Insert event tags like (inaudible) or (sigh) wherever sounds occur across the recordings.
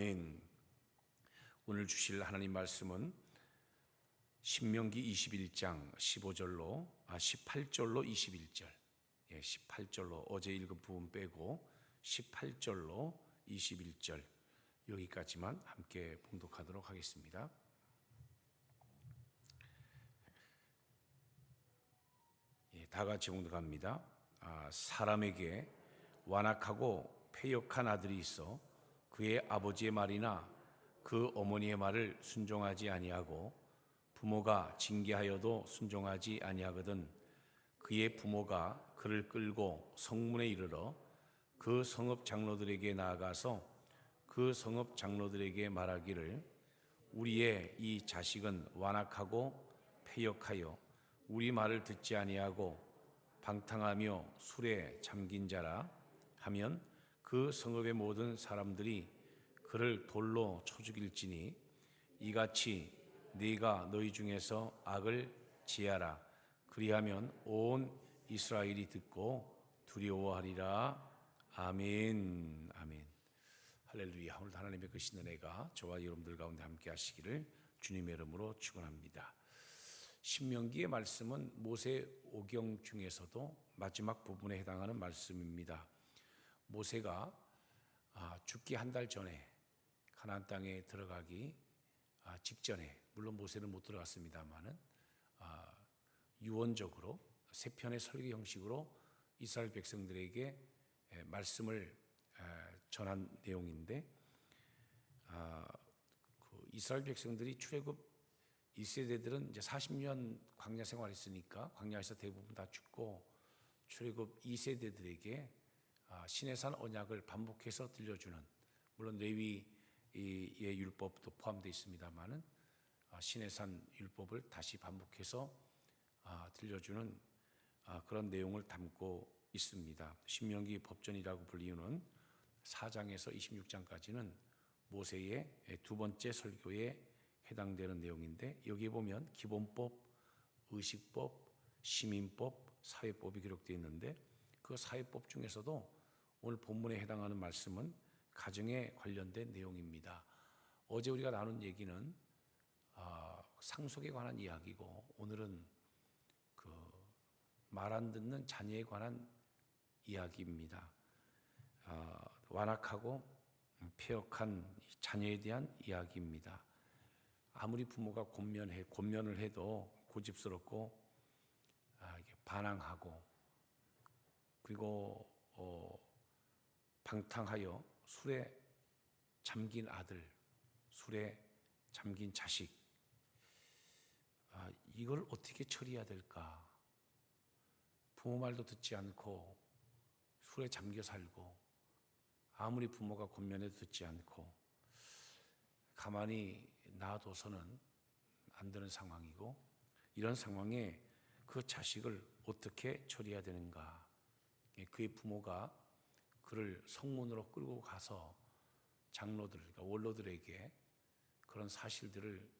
아멘. 오늘 주실 하나님 말씀은 신명기 21장 15절로 아 18절로 21절. 예, 18절로 어제 읽은 부분 빼고 18절로 21절 여기까지만 함께 봉독하도록 하겠습니다. 예, 다 같이 봉독합니다. 아, 사람에게 완악하고 패역한 아들이 있어 그의 아버지의 말이나 그 어머니의 말을 순종하지 아니하고 부모가 징계하여도 순종하지 아니하거든 그의 부모가 그를 끌고 성문에 이르러 그 성읍 장로들에게 나아가서 그 성읍 장로들에게 말하기를 우리의 이 자식은 완악하고 패역하여 우리 말을 듣지 아니하고 방탕하며 술에 잠긴 자라 하면 그 성읍의 모든 사람들이 그를 돌로 쳐 죽일지니 이같이 네가 너희 중에서 악을 지하라. 그리하면 온 이스라엘이 듣고 두려워하리라. 아멘. 아멘. 할렐루야. 오늘 하나님의 그 신 은혜가 저와 여러분들 가운데 함께 하시기를 주님의 이름으로 축원합니다. 신명기의 말씀은 모세 오경 중에서도 마지막 부분에 해당하는 말씀입니다 모세가 아, 죽기 한 달 전에 가나안 땅에 들어가기 아, 직전에 물론 모세는 못 들어갔습니다만은 아, 유언적으로 세 편의 설교 형식으로 이스라엘 백성들에게 말씀을 전한 내용인데 그 이스라엘 백성들이 출애굽 1세대들은 이제 40년 광야 생활했으니까 광야에서 대부분 다 죽고 출애굽 2세대들에게 아, 신의 산 언약을 반복해서 들려주는 물론 레위의 율법도 포함되어 있습니다만은 아, 신의 산 율법을 다시 반복해서 아, 들려주는 그런 내용을 담고 있습니다. 신명기 법전이라고 불리우는 4장에서 26장까지는 모세의 두 번째 설교에 해당되는 내용인데 여기에 보면 기본법, 의식법, 시민법, 사회법이 기록되어 있는데 그 사회법 중에서도 오늘 본문에 해당하는 말씀은 가정에 관련된 내용입니다. 어제 우리가 나눈 얘기는 아, 상속에 관한 이야기고 오늘은 그 말 안 듣는 자녀에 관한 이야기입니다. 아, 완악하고 폐역한 자녀에 대한 이야기입니다. 아무리 부모가 권면해 권면을 해도 고집스럽고 아, 반항하고 그리고 어, 방탕하여 술에 잠긴 아들, 술에 잠긴 자식, 아, 이걸 어떻게 처리해야 될까? 부모 말도 듣지 않고 술에 잠겨 살고 아무리 부모가 권면해도 듣지 않고 가만히 놔둬서는 안 되는 상황이고 이런 상황에 그 자식을 어떻게 처리해야 되는가? 그의 부모가 그를 성문으로 끌고 가서 장로들, 그러니까 원로들에게 그런 사실들을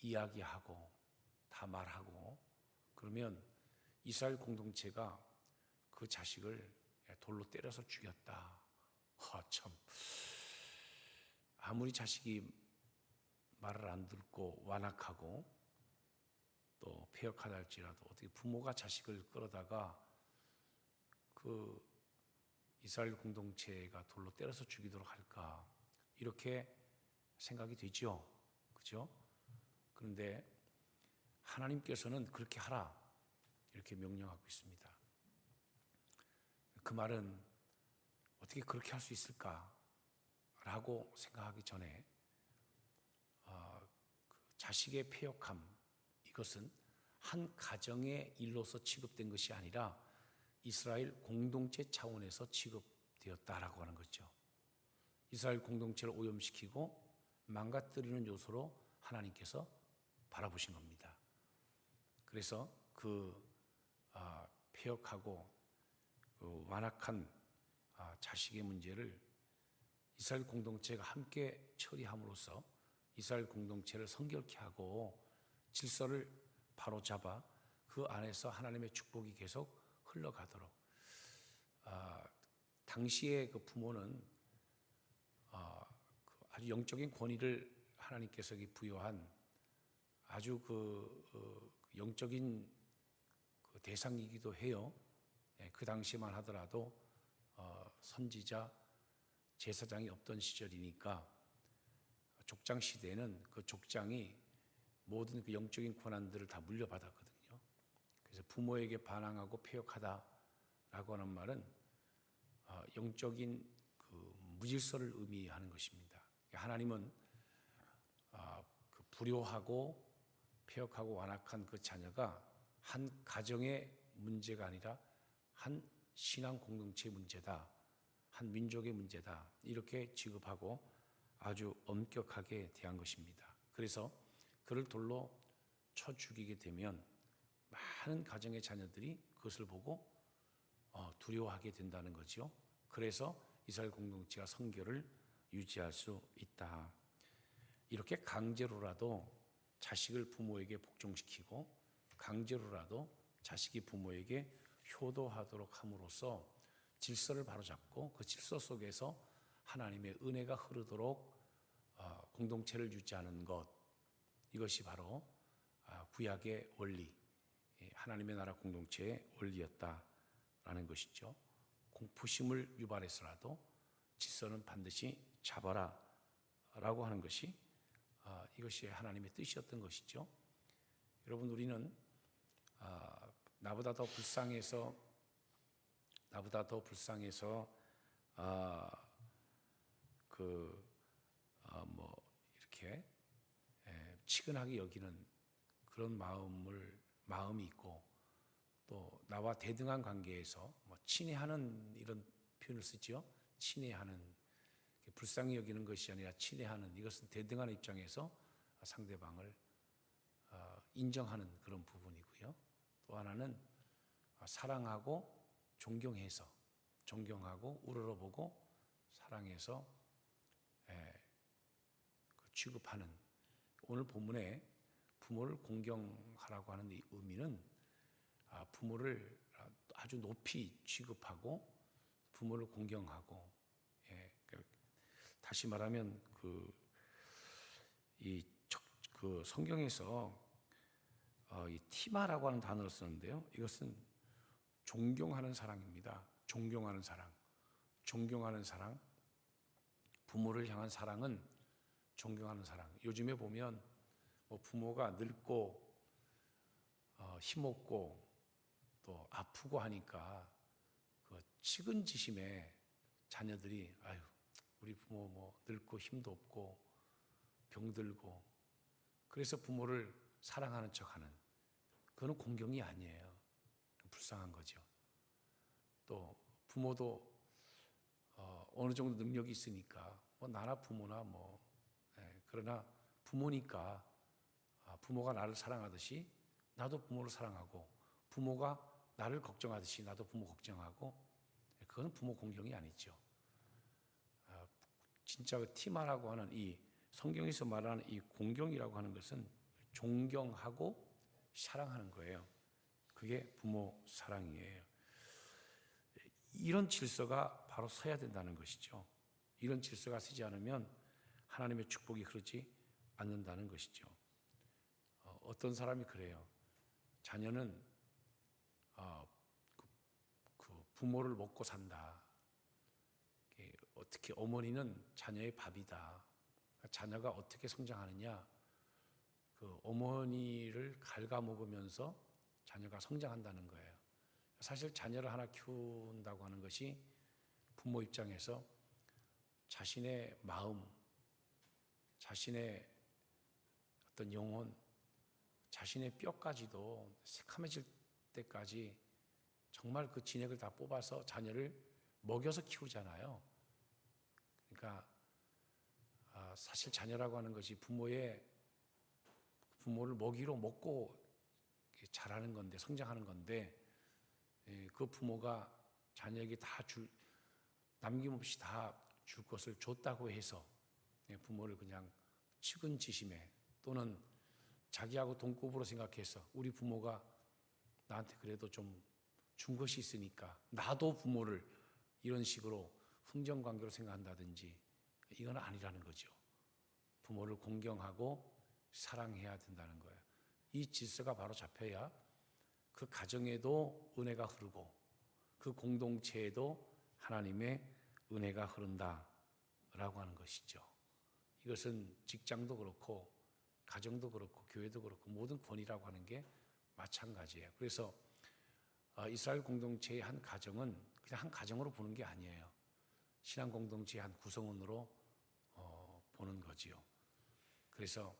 이야기하고 다 말하고 그러면 이스라엘 공동체가 그 자식을 돌로 때려서 죽였다. 하, 참. 아무리 자식이 말을 안 듣고 완악하고 또 폐역하다 할지라도 어떻게 부모가 자식을 끌어다가 그 이스라엘 공동체가 돌로 때려서 죽이도록 할까 이렇게 생각이 되죠. 그죠? 그런데 하나님께서는 그렇게 하라 이렇게 명령하고 있습니다. 그 말은 어떻게 그렇게 할 수 있을까라고 생각하기 전에 어, 그 자식의 폐역함 이것은 한 가정의 일로서 취급된 것이 아니라 이스라엘 공동체 차원에서 취급되었다라고 하는 거죠. 이스라엘 공동체를 오염시키고 망가뜨리는 요소로 하나님께서 바라보신 겁니다. 그래서 그 아, 폐역하고 그 완악한 아, 자식의 문제를 이스라엘 공동체가 함께 처리함으로써 이스라엘 공동체를 성결케 하고 질서를 바로잡아 그 안에서 하나님의 축복이 계속 흘러가도록 아, 당시에 그 부모는 아, 그 아주 영적인 권위를 하나님께서 이 부여한 아주 그 어, 영적인 그 대상이기도 해요. 예, 그 당시만 하더라도 어, 선지자 제사장이 없던 시절이니까 족장 시대에는 그 족장이 모든 그 영적인 권한들을 다 물려받았거든요. 그래서 부모에게 반항하고 폐역하다라고 하는 말은 어, 영적인 그 무질서를 의미하는 것입니다. 하나님은 아, 그 불효하고 폐역하고 완악한 그 자녀가 한 가정의 문제가 아니라 한 신앙 공동체의 문제다. 한 민족의 문제다. 이렇게 취급하고 아주 엄격하게 대한 것입니다. 그래서 그를 돌로 쳐 죽이게 되면 많은 가정의 자녀들이 그것을 보고 어, 두려워하게 된다는 거죠. 그래서 이스라엘 공동체가 성결을 유지할 수 있다. 이렇게 강제로라도 자식을 부모에게 복종시키고 강제로라도 자식이 부모에게 효도하도록 함으로써 질서를 바로잡고 그 질서 속에서 하나님의 은혜가 흐르도록 어, 공동체를 유지하는 것 이것이 바로 아, 구약의 원리 예, 하나님의 나라 공동체의 원리였다라는 것이죠. 공포심을 유발해서라도 질서는 반드시 잡아라 라고 하는 것이 아, 이것이 하나님의 뜻이었던 것이죠. 여러분 우리는 아, 나보다 더 불쌍해서 나보다 더 불쌍해서 아, 그뭐 이렇게 에, 치근하게 여기는 그런 마음을 마음이 있고 또 나와 대등한 관계에서 뭐 친애하는 이런 표현을 쓰지요. 친애하는 불쌍히 여기는 것이 아니라 친애하는 이것은 대등한 입장에서 상대방을 어, 인정하는 그런 부분이고요. 또 하나는 사랑하고 존경해서 존경하고 우러러보고 사랑해서 예, 그 취급하는 오늘 본문에 부모를 공경하라고 하는 이 의미는 아, 부모를 아주 높이 취급하고 부모를 공경하고 예, 그 다시 말하면 그이 그 성경에서 어, 이 티마라고 하는 단어를 쓰는데요. 이것은 존경하는 사랑입니다. 존경하는 사랑, 존경하는 사랑, 부모를 향한 사랑은 존경하는 사랑. 요즘에 보면 뭐 부모가 늙고 어, 힘없고 또 아프고 하니까 그 측은지심에 자녀들이 아유 우리 부모 뭐 늙고 힘도 없고 병들고 그래서 부모를 사랑하는 척하는 그거는 공경이 아니에요. 불쌍한 거죠. 또 부모도 어, 어느 정도 능력이 있으니까 뭐 나나 부모나 뭐 예, 그러나 부모니까 아, 부모가 나를 사랑하듯이 나도 부모를 사랑하고 부모가 나를 걱정하듯이 나도 부모 걱정하고 예, 그거는 부모 공경이 아니죠. 아, 진짜 그 티마라고 하는 이 성경에서 말하는 이 공경이라고 하는 것은 존경하고 사랑하는 거예요. 그게 부모 사랑이에요. 이런 질서가 바로 서야 된다는 것이죠. 이런 질서가 서지 않으면 하나님의 축복이 흐르지 않는다는 것이죠. 어, 어떤 사람이 그래요. 자녀는 어, 그, 그 부모를 먹고 산다. 어떻게 어머니는 자녀의 밥이다. 자녀가 어떻게 성장하느냐? 그 어머니를 갉아먹으면서 자녀가 성장한다는 거예요. 사실 자녀를 하나 키운다고 하는 것이 부모 입장에서 자신의 마음, 자신의 어떤 영혼, 자신의 뼈까지도 새카매질 때까지 정말 그 진액을 다 뽑아서 자녀를 먹여서 키우잖아요. 그러니까 아, 사실 자녀라고 하는 것이 부모의 부모를 먹이로 먹고 자라는 건데 성장하는 건데 예, 그 부모가 자녀에게 다 줄 남김없이 다 줄 것을 줬다고 해서 예, 부모를 그냥 측은지심에 또는 자기하고 동급으로 생각해서 우리 부모가 나한테 그래도 좀 준 것이 있으니까 나도 부모를 이런 식으로 흥정 관계로 생각한다든지 이건 아니라는 거죠. 부모를 공경하고 사랑해야 된다는 거예요. 이 질서가 바로 잡혀야 그 가정에도 은혜가 흐르고 그 공동체에도 하나님의 은혜가 흐른다라고 하는 것이죠. 이것은 직장도 그렇고 가정도 그렇고 교회도 그렇고 모든 권위라고 하는 게 마찬가지예요. 그래서 어, 이스라엘 공동체의 한 가정은 그냥 한 가정으로 보는 게 아니에요. 신앙 공동체의 한 구성원으로 어, 보는 거지요. 그래서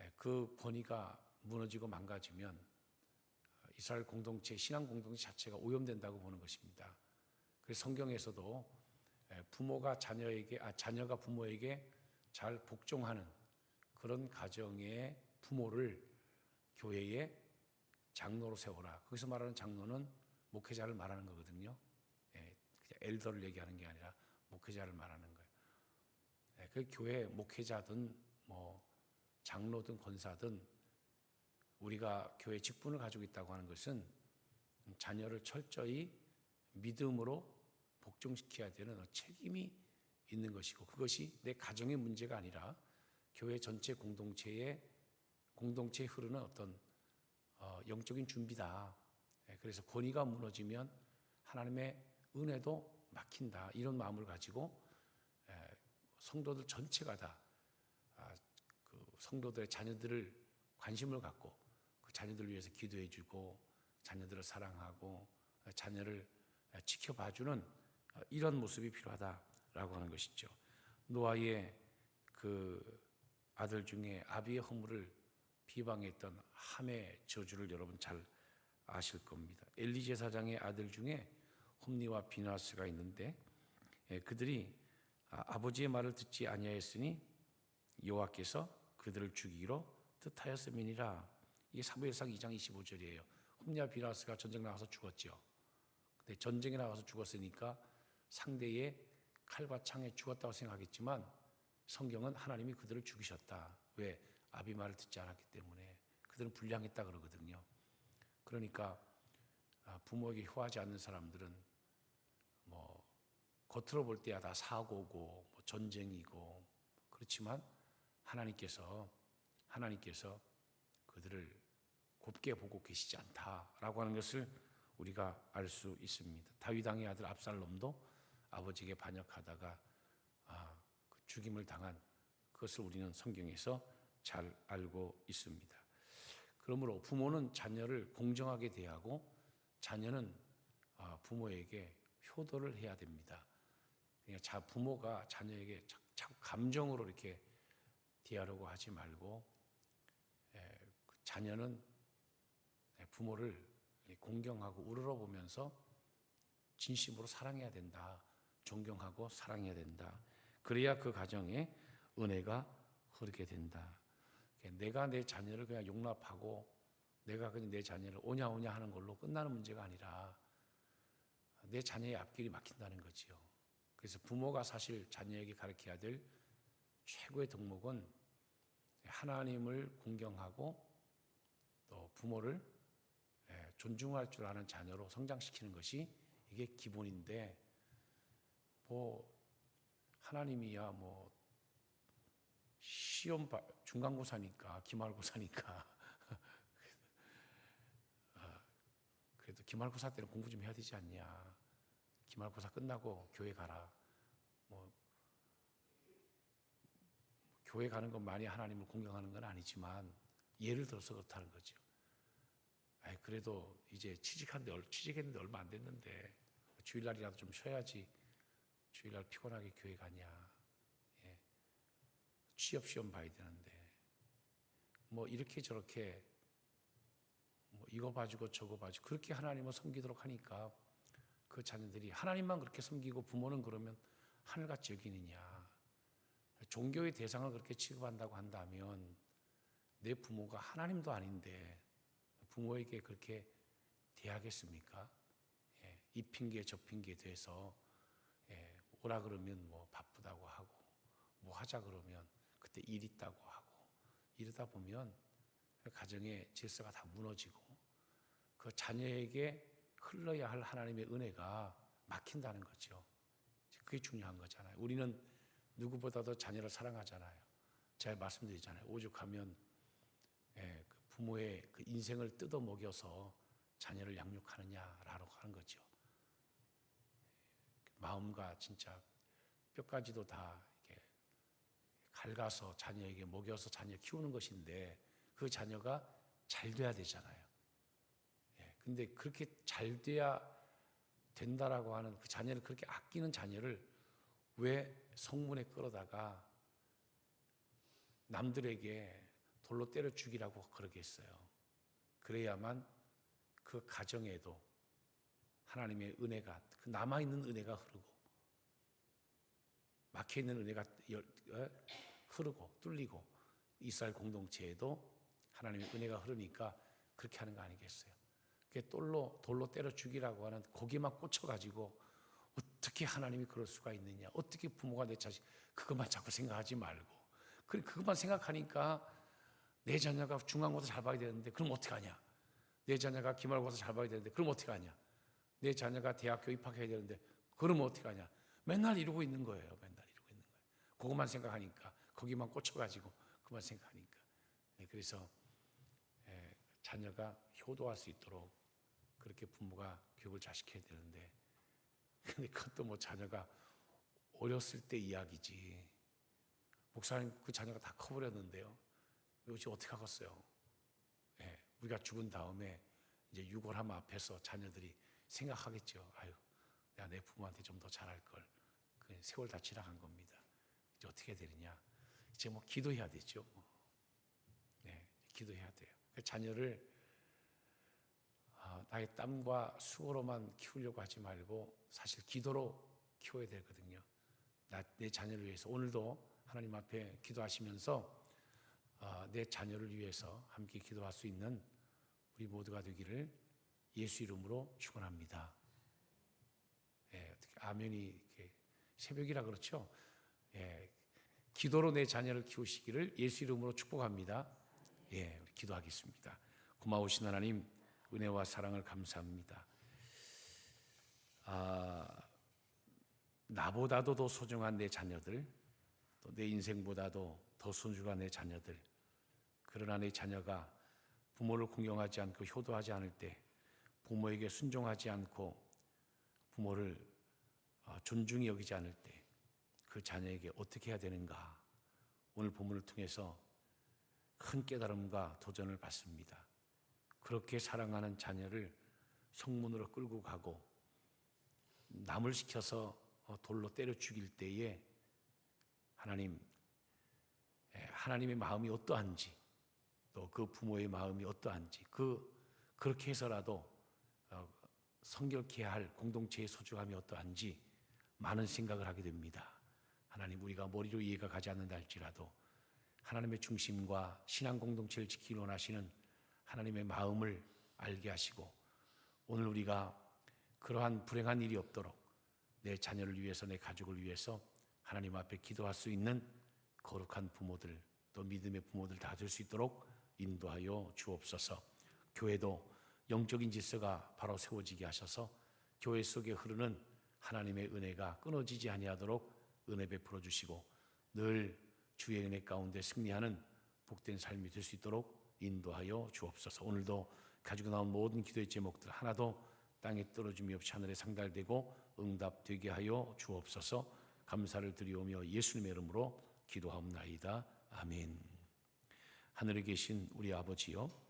예, 그 권위가 무너지고 망가지면 어, 이스라엘 공동체, 신앙 공동체 자체가 오염된다고 보는 것입니다. 그래서 성경에서도 예, 부모가 자녀에게, 아, 자녀가 부모에게 잘 복종하는 그런 가정의 부모를 교회에 장로로 세워라. 거기서 말하는 장로는 목회자를 말하는 거거든요. 예, 엘더를 얘기하는 게 아니라 목회자를 말하는 거예요. 예, 그 교회 목회자든 뭐 장로든 권사든 우리가 교회 직분을 가지고 있다고 하는 것은 자녀를 철저히 믿음으로 복종시켜야 되는 책임이 있는 것이고 그것이 내 가정의 문제가 아니라 교회 전체 공동체의 공동체에 흐르는 어떤 어, 영적인 준비다. 예, 그래서 권위가 무너지면 하나님의 은혜도 막힌다. 이런 마음을 가지고 예, 성도들 전체가 다 아, 그 성도들의 자녀들을 관심을 갖고 그 자녀들을 위해서 기도해주고 자녀들을 사랑하고 아, 자녀를 아, 지켜봐주는 아, 이런 모습이 필요하다라고 하는 것이죠. 노아의 그 아들 중에 아비의 허물을 비방했던 함의 저주를 여러분 잘 아실 겁니다. 엘리 제사장의 아들 중에 홈니와 비나스가 있는데 예, 그들이 아, 아버지의 말을 듣지 아니하였으니 여호와께서 그들을 죽이기로 뜻하였음이니라. 이게 사무엘상 2장 25절이에요. 홈니와 비나스가 전쟁 나가서 죽었죠. 근데 전쟁에 나가서 죽었으니까 상대의 칼과 창에 죽었다고 생각했지만 성경은 하나님이 그들을 죽이셨다. 왜? 아비 말을 듣지 않았기 때문에 그들은 불량했다 그러거든요. 그러니까 아, 부모에게 효하지 않는 사람들은 뭐 겉으로 볼 때야 다 사고고 뭐 전쟁이고 그렇지만 하나님께서 하나님께서 그들을 곱게 보고 계시지 않다라고 하는 것을 우리가 알 수 있습니다. 다윗 왕의 아들 압살롬도 아버지에게 반역하다가 죽임을 당한 그것을 우리는 성경에서 잘 알고 있습니다. 그러므로 부모는 자녀를 공정하게 대하고 자녀는 아, 부모에게 효도를 해야 됩니다. 그러니까 자 부모가 자녀에게 자꾸 감정으로 이렇게 대하려고 하지 말고 예, 그 자녀는 예, 부모를 공경하고 우러러보면서 진심으로 사랑해야 된다. 존경하고 사랑해야 된다. 그래야 그 가정에 은혜가 흐르게 된다. 내가 내 자녀를 그냥 용납하고 내가 그냥 내 자녀를 오냐 오냐 하는 걸로 끝나는 문제가 아니라 내 자녀의 앞길이 막힌다는 거지요. 그래서 부모가 사실 자녀에게 가르쳐야 될 최고의 덕목은 하나님을 공경하고 또 부모를 예, 존중할 줄 아는 자녀로 성장시키는 것이 이게 기본인데 뭐 하나님이야 뭐. 시험 중간고사니까 기말고사니까. (laughs) 아, 그래도 기말고사 때는 공부 좀 해야 되지 않냐. 기말고사 끝나고 교회 가라. 뭐 교회 가는 건 많이 하나님을 공경하는 건 아니지만 예를 들어서 그렇다는 거죠. 아이 그래도 이제 취직한데 취직했는데 얼마 안 됐는데 주일날이라도 좀 쉬어야지 주일날 피곤하게 교회 가냐? 취업 시험 봐야 되는데. 뭐 이렇게 저렇게 뭐 이거 봐주고 저거 봐주고 그렇게 하나님을 섬기도록 하니까 그 자녀들이 하나님만 그렇게 섬기고 부모는 그러면 하늘같이 여기느냐? 종교의 대상을 그렇게 취급한다고 한다면 내 부모가 하나님도 아닌데 부모에게 그렇게 대하겠습니까? 예, 이 핑계 저 핑계 예, 오라 그러면 뭐 바쁘다고 하고 뭐 하자 그러면 그때 일 있다고 하고 이러다 보면 그 가정의 질서가 다 무너지고 그 자녀에게 흘러야 할 하나님의 은혜가 막힌다는 거죠. 그게 중요한 거잖아요. 우리는 누구보다도 자녀를 사랑하잖아요. 제가 말씀드리잖아요. 오죽하면 예, 그 부모의 그 인생을 뜯어 먹여서 자녀를 양육하느냐라고 하는 거죠. 마음과 진짜 뼈까지도 다 이렇게 갉아서 자녀에게 먹여서 자녀 키우는 것인데 그 자녀가 잘 돼야 되잖아요. 예, 근데 그렇게 잘 돼야 된다라고 하는 그 자녀를 그렇게 아끼는 자녀를 왜 성문에 끌어다가 남들에게 돌로 때려 죽이라고 그러게 했어요. 그래야만 그 가정에도 하나님의 은혜가 그 남아 있는 은혜가 흐르고 막혀 있는 은혜가 열- 어? 흐르고 뚫리고 이스라엘 공동체에도 하나님의 은혜가 흐르니까 그렇게 하는 거 아니겠어요? 그게 돌로 돌로 때려 죽이라고 하는 거기만 꽂혀 가지고 어떻게 하나님이 그럴 수가 있느냐? 어떻게 부모가 내 자식 그것만 자꾸 생각하지 말고 그 그것만 생각하니까 내 자녀가 중간고사 잘 봐야 되는데 그럼 어떻게 하냐? 내 자녀가 기말고사 잘 봐야 되는데 그럼 어떻게 하냐? 내 자녀가 대학교 입학해야 되는데 그러면 어떻게 하냐? 맨날 이러고 있는 거예요. 맨날 이러고 있는 거예요. 그것만 생각하니까 거기만 꽂혀가지고 그만 생각하니까. 네, 그래서 예, 자녀가 효도할 수 있도록 그렇게 부모가 교육을 잘 시켜야 되는데 (laughs) 근데 그것도 뭐 자녀가 어렸을 때 이야기지. 목사님 그 자녀가 다 커버렸는데요. 이것이 어떻게 하겠어요? 예, 우리가 죽은 다음에 이제 유골함 앞에서 자녀들이 생각하겠죠. 아유, 내가 내 부모한테 좀 더 잘할 걸. 그 세월 다 지나간 겁니다. 이제 어떻게 되느냐? 이제 뭐 기도해야 되죠. 뭐. 네, 기도해야 돼요. 그 자녀를 아, 나의 땀과 수고로만 키우려고 하지 말고 사실 기도로 키워야 되거든요. 나, 내 자녀를 위해서 오늘도 하나님 앞에 기도하시면서 아, 내 자녀를 위해서 함께 기도할 수 있는 우리 모두가 되기를 예수 이름으로 축원합니다. 예, 어떻게 아멘이 이렇게 새벽이라 그렇죠. 예, 기도로 내 자녀를 키우시기를 예수 이름으로 축복합니다. 예, 기도하겠습니다. 고마우신 하나님 은혜와 사랑을 감사합니다. 아, 나보다도 더 소중한 내 자녀들, 또 내 인생보다도 더 소중한 내 자녀들. 그러나 내 자녀가 부모를 공경하지 않고 효도하지 않을 때, 부모에게 순종하지 않고 부모를 어, 존중히 여기지 않을 때 그 자녀에게 어떻게 해야 되는가 오늘 본문을 통해서 큰 깨달음과 도전을 받습니다. 그렇게 사랑하는 자녀를 성문으로 끌고 가고 남을 시켜서 어, 돌로 때려 죽일 때에 하나님 예, 하나님의 마음이 어떠한지 또 그 부모의 마음이 어떠한지 그 그렇게 해서라도 어, 성결케 할 공동체의 소중함이 어떠한지 많은 생각을 하게 됩니다. 하나님 우리가 머리로 이해가 가지 않는다 할지라도 하나님의 중심과 신앙 공동체를 지키기 원하시는 하나님의 마음을 알게 하시고 오늘 우리가 그러한 불행한 일이 없도록 내 자녀를 위해서 내 가족을 위해서 하나님 앞에 기도할 수 있는 거룩한 부모들 또 믿음의 부모들 다 될 수 있도록 인도하여 주옵소서. 교회도 영적인 질서가 바로 세워지게 하셔서 교회 속에 흐르는 하나님의 은혜가 끊어지지 아니하도록 은혜 베풀어 주시고 늘 주의 은혜 가운데 승리하는 복된 삶이 될 수 있도록 인도하여 주옵소서. 오늘도 가지고 나온 모든 기도의 제목들 하나도 땅에 떨어짐이 없이 하늘에 상달되고 응답되게 하여 주옵소서. 감사를 드리오며 예수님의 이름으로 기도하옵나이다. 아멘. 하늘에 계신 우리 아버지여